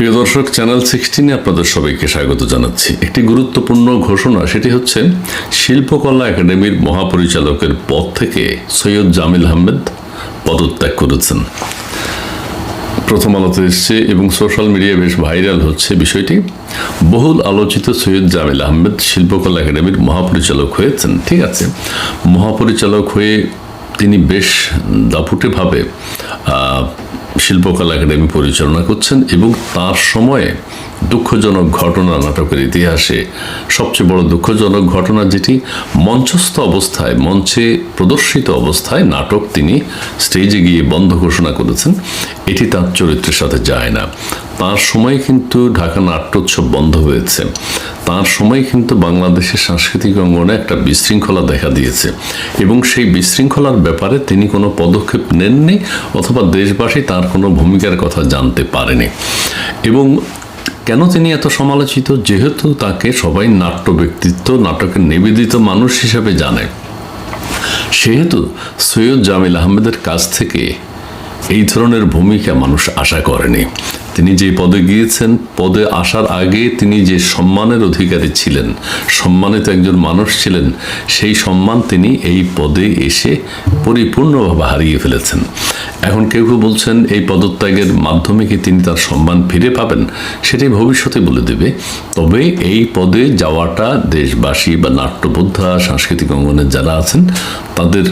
প্রিয় দর্শক চ্যানেল সিক্সটিনে আপনাদের সবাইকে স্বাগত জানাচ্ছি। একটি গুরুত্বপূর্ণ ঘোষণা, সেটি হচ্ছে শিল্পকলা একাডেমির মহাপরিচালকের পদ থেকে সৈয়দ জামিল আহমেদ পদত্যাগ করেছেন। প্রথম আলোতে এসছে এবং সোশ্যাল মিডিয়ায় বেশ ভাইরাল হচ্ছে বিষয়টি। বহুল আলোচিত সৈয়দ জামিল আহমেদ শিল্পকলা একাডেমির মহাপরিচালক হয়েছেন, ঠিক আছে? মহাপরিচালক হয়ে তিনি বেশ দাপুটেভাবে শিল্পকলা একাডেমি পরিচালনা করছেন এবং তার সময়ে দুঃখজনক ঘটনা নাটকের ইতিহাসে সবচেয়ে বড় দুঃখজনক ঘটনা যেটি মঞ্চস্থ অবস্থায়, মঞ্চে প্রদর্শিত অবস্থায় নাটক তিনি স্টেজে গিয়ে বন্ধ ঘোষণা করেছেন, এটি তার চরিত্রের সাথে যায় না। তার সময় কিন্তু ঢাকা নাট্যোৎসব বন্ধ হয়েছে। তার সময় কিন্তু বাংলাদেশের সাংস্কৃতিক অঙ্গনে একটা বিশৃঙ্খলা দেখা দিয়েছে এবং সেই বিশৃঙ্খলার ব্যাপারে তিনি কোনো পদক্ষেপ নেননি অথবা দেশবাসী তার কোনো ভূমিকার কথা জানতে পারেনি। এবং কেন তিনি এত সমালোচিত? যেহেতু তাকে সবাই নাট্য ব্যক্তিত্ব নাটকের নিবেদিত মানুষ হিসেবে জানে। সেহেতু সৈয়দ জামিল আহমেদের কাছ থেকে এই ধরনের ভূমিকা মানুষ আশা করেনি। তিনি যে পদে গিয়েছেন, পদে আসার আগে তিনি যে সম্মানের অধিকারী ছিলেন, সম্মানিত একজন মানুষ ছিলেন, সেই সম্মান তিনি এই পদে এসে পরিপূর্ণভাবে হারিয়ে ফেলেছেন। এখন কেউ কেউ বলছেন এই পদত্যাগের মাধ্যমে কি তিনি তার সম্মান ফিরে পাবেন? সেটাই ভবিষ্যতে বলে দেবে। তবে এই পদে যাওয়াটা দেশবাসী বা নাট্যবোদ্ধা, সাংস্কৃতিক অঙ্গনের যারা আছেন, তাদের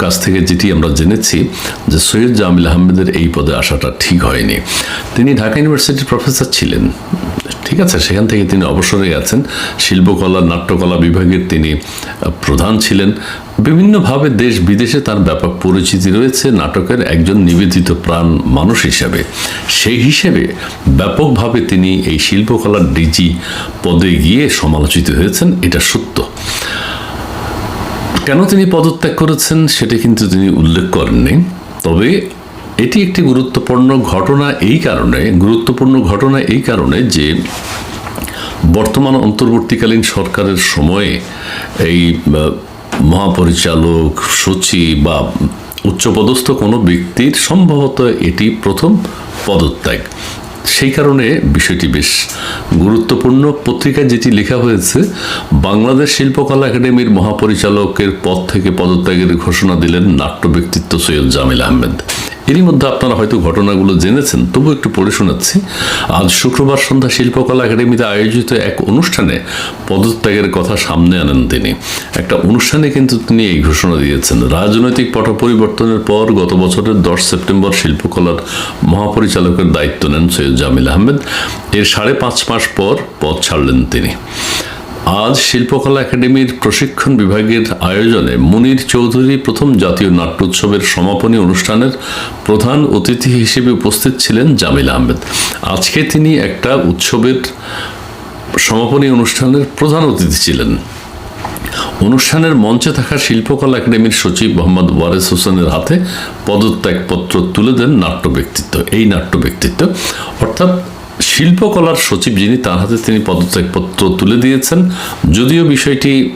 কাছ থেকে যেটি আমরা জেনেছি যে সৈয়দ জামিল আহমেদের এই পদে আসাটা ঠিক হয়নি। তিনি ঢাকা ইউনিভার্সিটির প্রফেসর ছিলেন। ঠিক আছে, সেখান থেকে তিনি অবসরে গেছেন। শিল্পকলা, নাট্যকলা বিভাগের তিনি প্রধান ছিলেন। বিভিন্নভাবে দেশ বিদেশে তার ব্যাপক পরিচিতি রয়েছে নাটকের একজন নিবেদিত প্রাণ মানুষ হিসেবে। সেই হিসেবে ব্যাপকভাবে তিনি এই শিল্পকলার ডিজি পদে গিয়ে সমালোচিত হয়েছেন, এটা সত্য। কেন তিনি পদত্যাগ করেছেন, সেটা কিন্তু তিনি উল্লেখ করেননি। তবে এটি একটি গুরুত্বপূর্ণ ঘটনা এই কারণে, গুরুত্বপূর্ণ ঘটনা এই কারণে যে বর্তমান অন্তর্বর্তীকালীন সরকারের সময়ে এই মহাপরিচালক, সচিব বা উচ্চপদস্থ কোনো ব্যক্তির সম্ভবত এটি প্রথম পদত্যাগ। সেই কারণে বিষয়টি বেশ গুরুত্বপূর্ণ। পত্রিকায় যেটি লেখা হয়েছে, বাংলাদেশ শিল্পকলা একাডেমির মহাপরিচালকের পদ থেকে পদত্যাগের ঘোষণা দিলেন নাট্য ব্যক্তিত্ব সৈয়দ জামিল আহমেদ। এরই মধ্যে আপনারা হয়তো ঘটনাগুলো জেনেছেন তবু একটু পড়ে শোনাচ্ছি। আজ শুক্রবার সন্ধ্যা শিল্পকলা একাডেমিতে আয়োজিত এক অনুষ্ঠানে পদত্যাগের কথা সামনে আনেন তিনি। একটা অনুষ্ঠানে কিন্তু তিনি এই ঘোষণা দিয়েছেন, রাজনৈতিক পট পরিবর্তনের পর গত বছরের দশ সেপ্টেম্বর শিল্পকলার মহাপরিচালকের দায়িত্ব নেন সৈয়দ জামিল আহমেদ। এর সাড়ে পাঁচ মাস পর পদ ছাড়লেন তিনি। আজ শিল্পকলা একাডেমির প্রশিক্ষণ বিভাগের আয়োজনে মুনির চৌধুরী প্রথম জাতীয় নাট্যোৎসবের সমাপনী অনুষ্ঠানের প্রধান অতিথি হিসেবে উপস্থিত ছিলেন জামিল আহমেদ। আজকে তিনি একটা উৎসবের সমাপনী অনুষ্ঠানের প্রধান অতিথি ছিলেন। অনুষ্ঠানের মঞ্চে থাকা শিল্পকলা একাডেমির সচিব মোহাম্মদ ওয়ারেস হোসেনের হাতে পদত্যাগপত্র তুলে দেন নাট্য ব্যক্তিত্ব এই নাট্য ব্যক্তিত্ব অর্থাৎ শিল্পকলার সচিব যিনি, তার হাতে তিনি পদত্যাগপত্র তুলে দিয়েছেন। যদিও বিষয়টি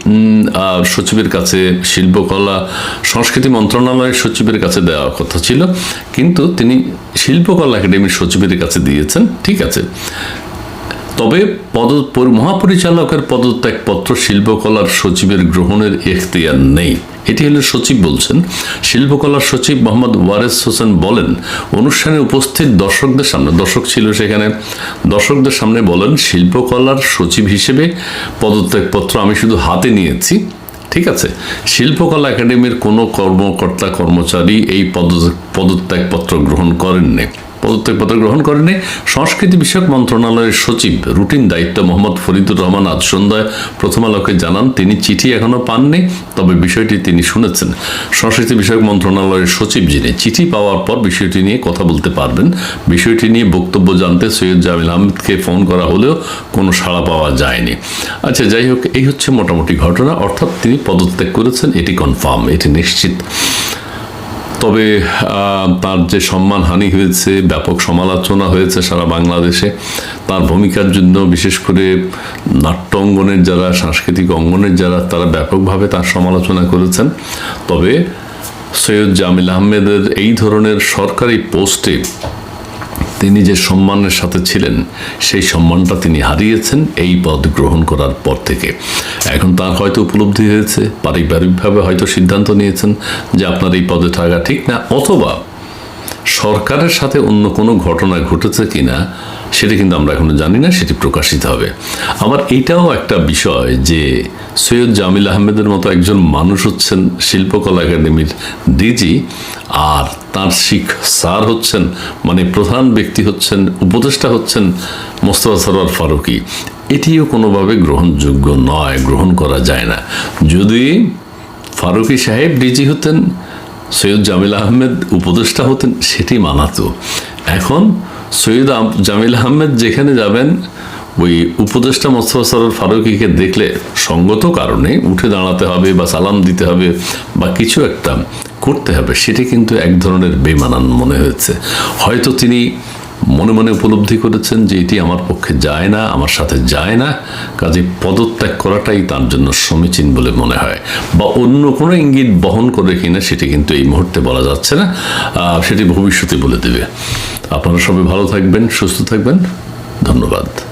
সচিবের কাছে শিল্পকলা, সংস্কৃতি মন্ত্রণালয়ের সচিবের কাছে দেওয়ার কথা ছিল, কিন্তু তিনি শিল্পকলা একাডেমির সচিবের কাছে দিয়েছেন, ঠিক আছে। তবে পদ, পরি- মহাপরিচালকের পদত্যাগপত্র শিল্পকলার সচিবের গ্রহণের এখতিয়ার নেই। এটি হলো সচিব বলছেন। শিল্পকলার সচিব মোহাম্মদ ওয়ারেস হোসেন বলেন, অনুষ্ঠানে উপস্থিত দর্শকদের সামনে, দর্শক ছিল সেখানে, দর্শকদের সামনে বলেন, শিল্পকলার সচিব হিসেবে পদত্যাগপত্র আমি শুধু হাতে নিয়েছি, ঠিক আছে? শিল্পকলা একাডেমির কোনো কর্মকর্তা, কর্মচারী এই পদ পদত্যাগপত্র গ্রহণ করেননি। পদত্যাগপত্র গ্রহণ করেনি সংস্কৃতি বিষয়ক মন্ত্রণালয়ের সচিব, রুটিন দায়িত্ব মোহাম্মদ ফরিদুর রহমান আজ সন্ধ্যায় প্রথম আলোকে জানান, তিনি চিঠি এখনও পাননি, তবে বিষয়টি তিনি শুনেছেন। সংস্কৃতি বিষয়ক মন্ত্রণালয়ের সচিব যিনি চিঠি পাওয়ার পর বিষয়টি নিয়ে কথা বলতে পারবেন। বিষয়টি নিয়ে বক্তব্য জানতে সৈয়দ জামিল আহমেদকে ফোন করা হলেও কোনো সাড়া পাওয়া যায়নি। আচ্ছা যাই হোক, এই হচ্ছে মোটামুটি ঘটনা। অর্থাৎ তিনি পদত্যাগ করেছেন, এটি কনফার্ম, এটি নিশ্চিত। তবে তার যে সম্মানহানি হয়েছে, ব্যাপক সমালোচনা হয়েছে সারা বাংলাদেশে, তার ভূমিকার জন্য বিশেষ করে নাট্য অঙ্গনের যারা, সাংস্কৃতিক অঙ্গনের যারা, তারা ব্যাপকভাবে তার সমালোচনা করেছেন। তবে সৈয়দ জামিল আহমেদের এই ধরনের সরকারি পোস্টে তিনি যে সম্মানের সাথে ছিলেন, সেই সম্মানটা তিনি হারিয়েছেন এই পদ গ্রহণ করার পর থেকে। এখন তার হয়তো উপলব্ধি হয়েছে, পারিবারিকভাবে হয়তো সিদ্ধান্ত নিয়েছেন যে আপনার এই পদে থাকা ঠিক না, অথবা সরকারের সাথে অন্য কোনো ঘটনা ঘটেছে কিনা সেটা কিন্তু আমরা এখনও জানি না, সেটি প্রকাশিত হবে। আবার এটাও একটা বিষয় যে সৈয়দ জামিল আহমেদের মতো একজন মানুষ হচ্ছেন শিল্পকলা একাডেমির ডিজি, আর তার শিখ স্যার হচ্ছেন মানে প্রধান ব্যক্তি হচ্ছেন, উপদেষ্টা হচ্ছেন মোস্তফা সরোয়ার ফারুকি। এটিও কোনোভাবে গ্রহণযোগ্য নয়, গ্রহণ করা যায় না। যদি ফারুকি সাহেব ডিজি হতেন, সৈয়দ জামিল আহমেদ উপদেষ্টা হতেন, সেটি মানাতো। এখন সৈয়দ জামিল আহমেদ যেখানে যাবেন, ওই উপদেষ্টা মোস্তফা সরার ফারুকিকে দেখলে সঙ্গত কারণে উঠে দাঁড়াতে হবে বা সালাম দিতে হবে বা কিছু একটা করতে হবে, সেটি কিন্তু এক ধরনের বেমানান মনে হয়েছে। হয়তো তিনি মনে মনে উপলব্ধি করেছেন যে এটি আমার পক্ষে যায় না, আমার সাথে যায় না। কাজে পদত্যাগ করাটাই তার জন্য সমীচীন বলে মনে হয়। বা অন্য কোনো ইঙ্গিত বহন করে কিনা সেটি কিন্তু এই মুহূর্তে বলা যাচ্ছে না। সেটি ভবিষ্যতে বলে দেবে। আপনারা সবাই ভালো থাকবেন, সুস্থ থাকবেন। ধন্যবাদ।